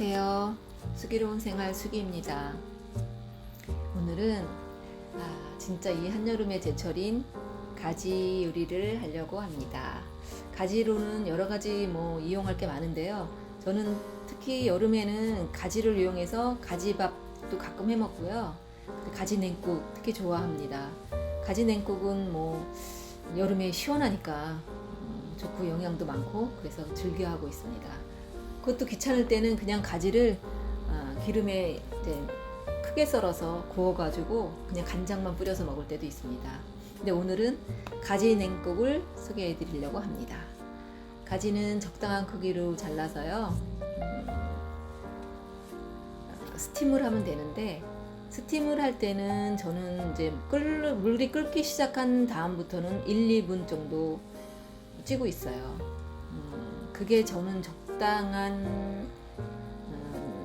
안녕하세요. 수기로운 생활 수기입니다. 오늘은 아, 진짜 이 한여름의 제철인 가지 요리를 하려고 합니다. 가지로는 여러 가지 뭐 이용할 게 많은데요. 저는 특히 여름에는 가지를 이용해서 가지밥도 가끔 해 먹고요. 가지 냉국 특히 좋아합니다. 가지 냉국은 뭐 여름에 시원하니까 음, 좋고 영양도 많고 그래서 즐겨 하고 있습니다. 그것도 귀찮을 때는 그냥 가지를 아, 기름에 크게 썰어서 구워가지고 그냥 간장만 뿌려서 먹을 때도 있습니다. 근데 오늘은 가지 냉국을 소개해 드리려고 합니다. 가지는 적당한 크기로 잘라서요. 음, 스팀을 하면 되는데 스팀을 할 때는 저는 이제 끓, 물이 끓기 시작한 다음부터는 1, 2분 정도 찌고 있어요. 음, 그게 저는 적당한 음,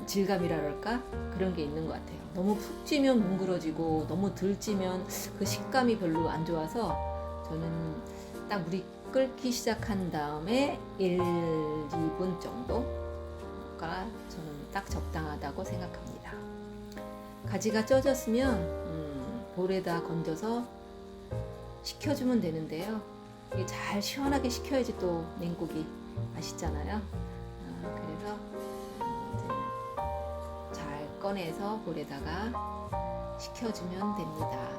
질감이랄까 그런 게 있는 것 같아요. 너무 푹 찌면 뭉그러지고 너무 덜 찌면 그 식감이 별로 안 좋아서 저는 딱 물이 끓기 시작한 다음에 1, 2분 정도가 저는 딱 적당하다고 생각합니다. 가지가 쪄졌으면 음, 볼에다 건져서 식혀주면 되는데요. 잘 시원하게 식혀야지 또 냉국이 맛있잖아요. 아, 그래서 잘 꺼내서 볼에다가 식혀주면 됩니다.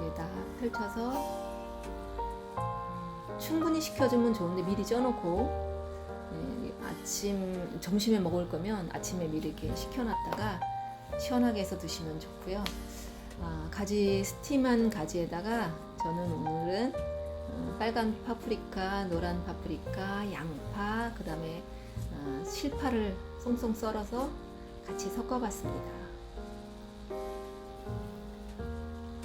위에다 펼쳐서 충분히 식혀주면 좋은데 미리 쪄놓고 네, 아침 점심에 먹을 거면 아침에 미리 이렇게 식혀놨다가 시원하게 해서 드시면 좋고요. 아, 가지 스팀한 가지에다가 저는 오늘은 어, 빨간 파프리카, 노란 파프리카, 양파, 그 다음에 어, 실파를 송송 썰어서 같이 섞어봤습니다.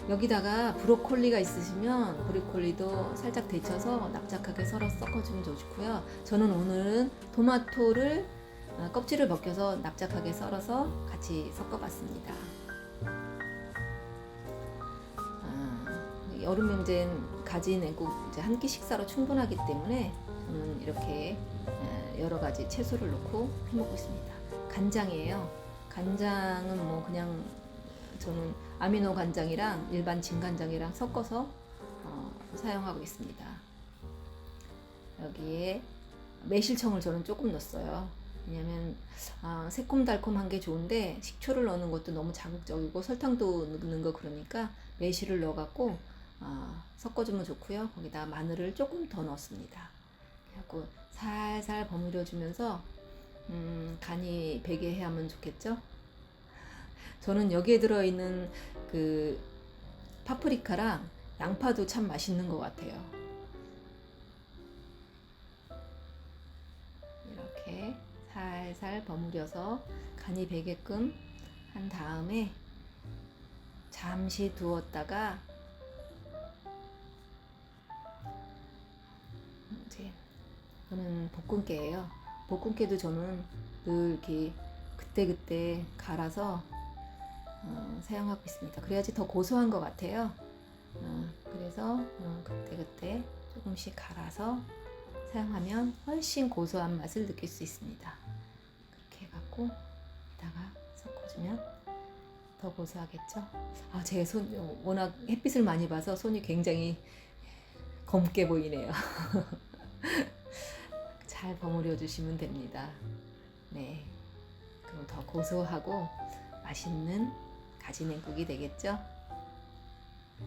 여기다가 브로콜리가 있으시면 브로콜리도 살짝 데쳐서 납작하게 썰어 섞어주면 좋고요. 저는 오늘은 토마토를 어, 껍질을 벗겨서 납작하게 썰어서 같이 섞어봤습니다. 여름 문제는 가지 냉국 이제 한끼 식사로 충분하기 때문에 저는 이렇게 어, 여러 가지 채소를 넣고 해 먹고 있습니다. 간장이에요. 간장은 뭐 그냥 저는 아미노 간장이랑 일반 진간장이랑 섞어서 어, 사용하고 있습니다. 여기에 매실청을 저는 조금 넣었어요. 왜냐면 아, 새콤달콤한 게 좋은데 식초를 넣는 것도 너무 자극적이고 설탕도 넣는 거 그러니까 매실을 넣어갖고 아, 섞어주면 좋고요. 거기다 마늘을 조금 더 넣습니다. 그래갖고 살살 버무려 주면서 음, 간이 배게 하면 좋겠죠. 저는 여기에 들어있는 그 파프리카랑 양파도 참 맛있는 것 같아요. 이렇게 살살 버무려서 간이 배게끔 한 다음에 잠시 두었다가 이제 이거는 볶음깨예요. 볶음깨도 저는 늘 이렇게 그때그때 갈아서 어, 사용하고 있습니다. 그래야지 더 고소한 것 같아요. 어, 그래서 어, 그때그때 조금씩 갈아서 사용하면 훨씬 고소한 맛을 느낄 수 있습니다. 그렇게 해갖고 이따가 섞어주면 더 고소하겠죠? 아, 제 손, 워낙 햇빛을 많이 봐서 손이 굉장히 검게 보이네요. 잘 버무려 주시면 됩니다. 네. 그럼 더 고소하고 맛있는 가지 냉국이 되겠죠? 네.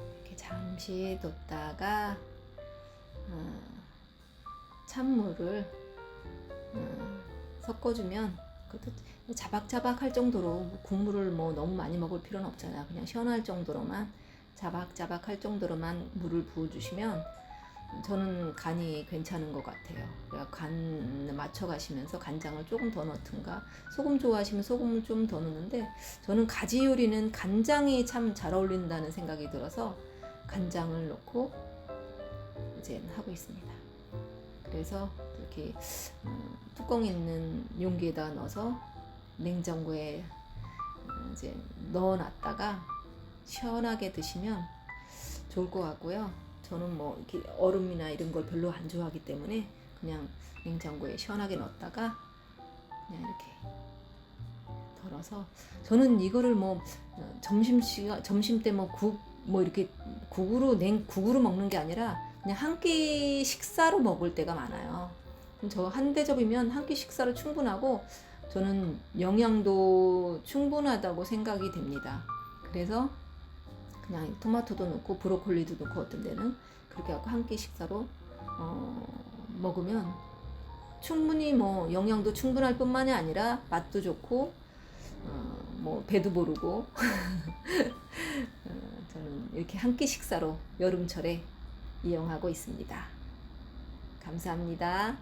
이렇게 잠시 뒀다가 어, 찬물을 어, 섞어주면 자박자박 할 정도로 뭐 국물을 뭐 너무 많이 먹을 필요는 없잖아요. 그냥 시원할 정도로만 자박자박 할 정도로만 물을 부어주시면 저는 간이 괜찮은 것 같아요. 그러니까 간 맞춰 가시면서 간장을 조금 더 넣든가 소금 좋아하시면 소금을 좀 더 넣는데 저는 가지 요리는 간장이 참 잘 어울린다는 생각이 들어서 간장을 넣고 이제 하고 있습니다. 그래서 이렇게 음, 뚜껑 있는 용기에다 넣어서 냉장고에 이제 넣어놨다가 시원하게 드시면 좋을 것 같고요. 저는 뭐 이렇게 얼음이나 이런 걸 별로 안 좋아하기 때문에 그냥 냉장고에 시원하게 넣었다가 그냥 이렇게 덜어서 저는 이거를 뭐 어, 점심 시간 점심 때 뭐 국 뭐 이렇게 국으로 냉 국으로 먹는 게 아니라 그냥 한 끼 식사로 먹을 때가 많아요. 저 한 대접이면 한 끼 식사로 충분하고 저는 영양도 충분하다고 생각이 됩니다. 그래서 그냥 토마토도 넣고 브로콜리도 넣고 어떤 데는 그렇게 하고 한 끼 식사로 어, 먹으면 충분히 뭐 영양도 충분할 뿐만이 아니라 맛도 좋고 어, 뭐 배도 부르고 어, 저는 이렇게 한 끼 식사로 여름철에 이용하고 있습니다. 감사합니다.